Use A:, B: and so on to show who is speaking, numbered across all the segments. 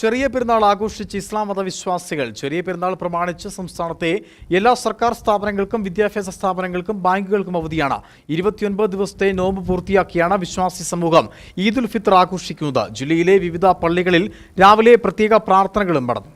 A: ചെറിയ പെരുന്നാൾ ആഘോഷിച്ച് ഇസ്ലാം മതവിശ്വാസികൾ ചെറിയ പെരുന്നാൾ പ്രമാണിച്ച് സംസ്ഥാനത്തെ എല്ലാ സർക്കാർ സ്ഥാപനങ്ങൾക്കും വിദ്യാഭ്യാസ സ്ഥാപനങ്ങൾക്കും ബാങ്കുകൾക്കും അവധിയാണ്. ഇരുപത്തിയൊൻപത് ദിവസത്തെ നോമ്പ് പൂർത്തിയാക്കിയാണ് വിശ്വാസി സമൂഹം ഈദുൽ ഫിത്തർ ആഘോഷിക്കുന്നത്. ജില്ലയിലെ വിവിധ പള്ളികളിൽ രാവിലെ പ്രത്യേക പ്രാർത്ഥനകളും നടന്നു.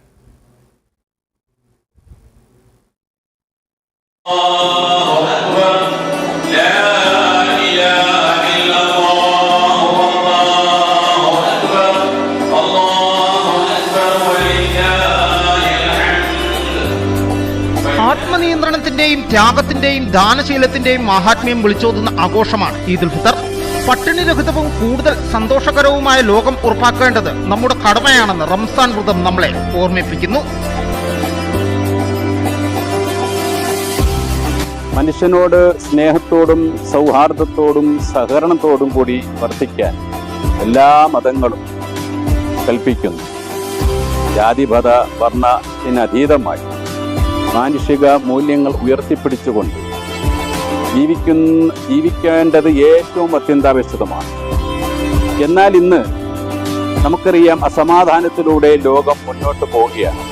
B: ആത്മനിയന്ത്രണത്തിന്റെയും ത്യാഗത്തിന്റെയും ദാനശീലത്തിന്റെയും മഹാത്മ്യം വിളിച്ചോതുന്ന ആഘോഷമാണ് ഈദുൽ ഫിത്തർ. പട്ടിണിരഹിതവും കൂടുതൽ സന്തോഷകരവുമായ ലോകം ഉറപ്പാക്കേണ്ടത് നമ്മുടെ കടമയാണെന്ന് റംസാൻ വ്രതം നമ്മളെ ഓർമ്മിപ്പിക്കുന്നു.
C: മനുഷ്യനോട് സ്നേഹത്തോടും സൗഹാർദ്ദത്തോടും സഹകരണത്തോടും കൂടി വർത്തിക്കാൻ എല്ലാ മതങ്ങളും കൽപ്പിക്കുന്നു. ജാതിപത വർണത്തിനതീതമായി മാനുഷിക മൂല്യങ്ങൾ ഉയർത്തിപ്പിടിച്ചുകൊണ്ട് ജീവിക്കുന്ന ജീവിക്കേണ്ടത് ഏറ്റവും അത്യന്താപേക്ഷിതമാണ്. എന്നാൽ ഇന്ന് നമുക്കറിയാം അസമാധാനത്തിലൂടെ ലോകം മുന്നോട്ട് പോവുകയാണ്.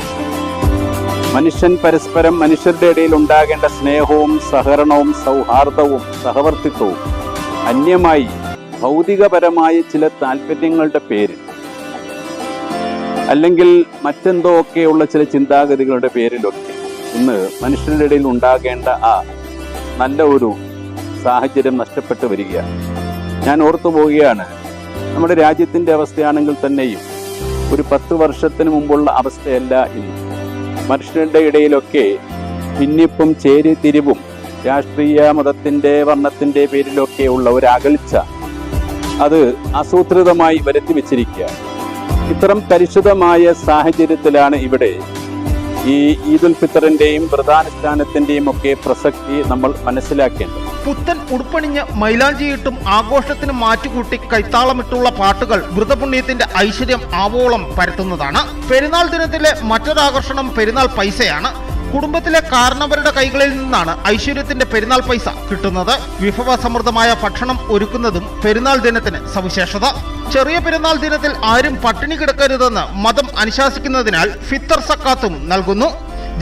C: മനുഷ്യൻ പരസ്പരം മനുഷ്യരുടെ ഇടയിൽ ഉണ്ടാകേണ്ട സ്നേഹവും സഹകരണവും സൗഹാർദ്ദവും സഹവർത്തിത്വവും അന്യമായി ഭൗതികപരമായ ചില താല്പര്യങ്ങളുടെ പേരിൽ അല്ലെങ്കിൽ മറ്റെന്തോ ഒക്കെയുള്ള ചില ചിന്താഗതികളുടെ പേരിലൊക്കെ ഇന്ന് മനുഷ്യരുടെ ഇടയിൽ ഉണ്ടാകേണ്ട ആ നല്ല ഒരു സാഹചര്യം നഷ്ടപ്പെട്ടു വരികയാണ്. ഞാൻ ഓർത്തു പോവുകയാണ് നമ്മുടെ രാജ്യത്തിന്റെ അവസ്ഥയാണെങ്കിൽ തന്നെയും ഒരു പത്ത് വർഷത്തിന് മുമ്പുള്ള അവസ്ഥയല്ല ഇന്ന്. മനുഷ്യരുടെ ഇടയിലൊക്കെ ഭിന്നിപ്പും ചേരിതിരിവും രാഷ്ട്രീയ മതത്തിന്റെ വർണത്തിന്റെ പേരിലൊക്കെയുള്ള ഒരു അകൽച്ച അത് ആസൂത്രിതമായി വരുത്തി വെച്ചിരിക്കുക ഇത്തരം പരിശുദ്ധമായ സാഹചര്യത്തിലാണ് ഇവിടെ ഈ ഈദുൽ ഫിത്തറിന്റെയും വ്രതാനുഷ്ഠാനത്തിന്റെയും ഒക്കെ പ്രസക്തി നമ്മൾ മനസ്സിലാക്കേണ്ടത്.
B: പുത്തൻ ഉടുപ്പണിഞ്ഞ് മൈലാഞ്ചിയിട്ടും ആഘോഷത്തിന് മാറ്റുകൂട്ടി കൈത്താളമിട്ടുള്ള പാട്ടുകൾ വ്രതപുണ്യത്തിന്റെ ഐശ്വര്യം ആവോളം പരത്തുന്നതാണ്. പെരുന്നാൾ ദിനത്തിലെ മറ്റൊരാകർഷണം പെരുന്നാൾ പൈസയാണ്. കുടുംബത്തിലെ കാരണവരുടെ കൈകളിൽ നിന്നാണ് ഐശ്വര്യത്തിന്റെ പെരുന്നാൾ പൈസ കിട്ടുന്നത്. വിഭവസമൃദ്ധമായ ഭക്ഷണം ഒരുക്കുന്നതും പെരുന്നാൾ ദിനത്തിന് സവിശേഷത. ചെറിയ പെരുന്നാൾ ദിനത്തിൽ ആരും പട്ടിണി കിടക്കരുതെന്ന് മതം അനുശാസിക്കുന്നതിനാൽ ഫിത്തർ സക്കാത്തും നൽകുന്നു.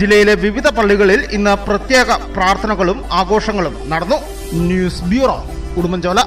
B: ജില്ലയിലെ വിവിധ പള്ളികളിൽ ഇന്ന് പ്രത്യേക പ്രാർത്ഥനകളും ആഘോഷങ്ങളും നടന്നു. News bureau Udumbanchola.